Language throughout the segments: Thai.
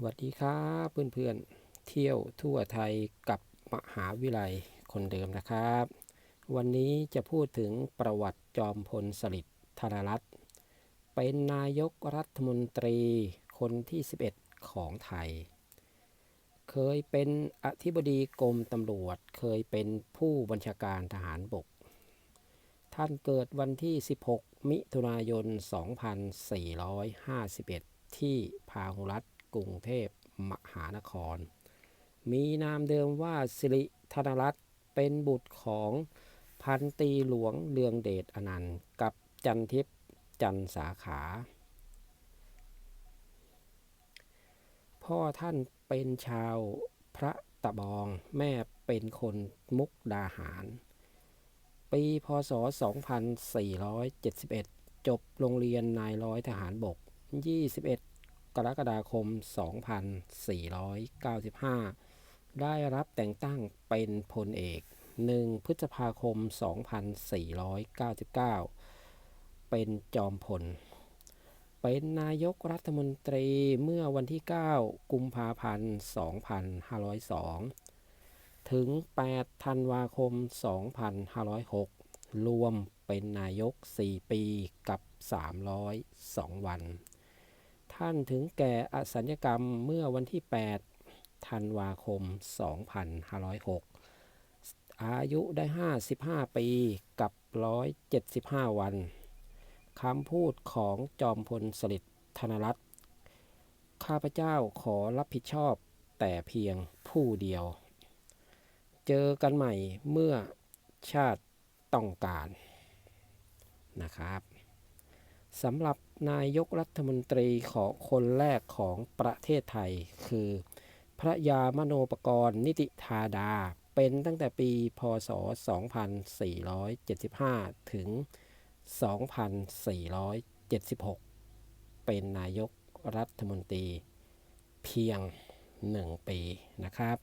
สวัสดีครับเพื่อนๆเที่ยวทั่วไทยกับมหาวิทยาลยคนเดิมนะครับ วันนี้จะพูดถึงประวัติจอมพลสฤษดิ์ธนรัตน์เป็นนายกรัฐมนตรีคนที่ 11 ของไทย เคยเป็นอธิบดีกรมตำรวจ เคยเป็นผู้บัญชาการทหารบก ท่านเกิดวันที่ 16 มิถุนายน 2451 ที่พาหุรัต กรุงเทพมหานคร มีนามเดิมว่าสิริธนรัตน์เป็นบุตรของพันตีหลวงเลืองเดชอนันต์ กับจันทิพย์จันสาขา พ่อท่านเป็นชาวพระตะบองแม่เป็นคนมุกดาหาร ปีพศ 2471 จบโรงเรียนนายร้อยทหารบก 21 กรกฎาคม 2495 ได้รับแต่งตั้งเป็นพลเอก 1 พฤษภาคม 2499 เป็นจอมพล เป็นนายกรัฐมนตรีเมื่อวันที่ 9 กุมภาพันธ์ 2502 ถึง 8 ธันวาคม 2506 รวมเป็นนายก 4 ปีกับ 302 วัน ท่านถึงแก่อสัญญกรรมเมื่อวันที่ 8 ธันวาคม 2506 อายุได้ 55 ปีกับ 175 วันคำพูดของจอมพลสฤษดิ์ธนรัตน์ข้าพเจ้าขอรับผิดชอบแต่เพียงผู้เดียว เจอกันใหม่เมื่อชาติต้องการนะครับ สำหรับนายกรัฐมนตรีของคนแรกของประเทศไทย คือ พระยามโนปกรณ์นิติธาดา เป็นตั้งแต่ปี พศ 2475 ถึง 2476 เป็นนายกรัฐมนตรี เพียง 1 ปีนะครับ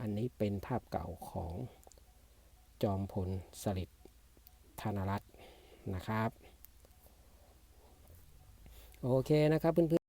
อันนี้เป็นภาพเก่าของจอมพลสฤษดิ์ ธนรัตน์นะครับ โอเคนะครับเพื่อน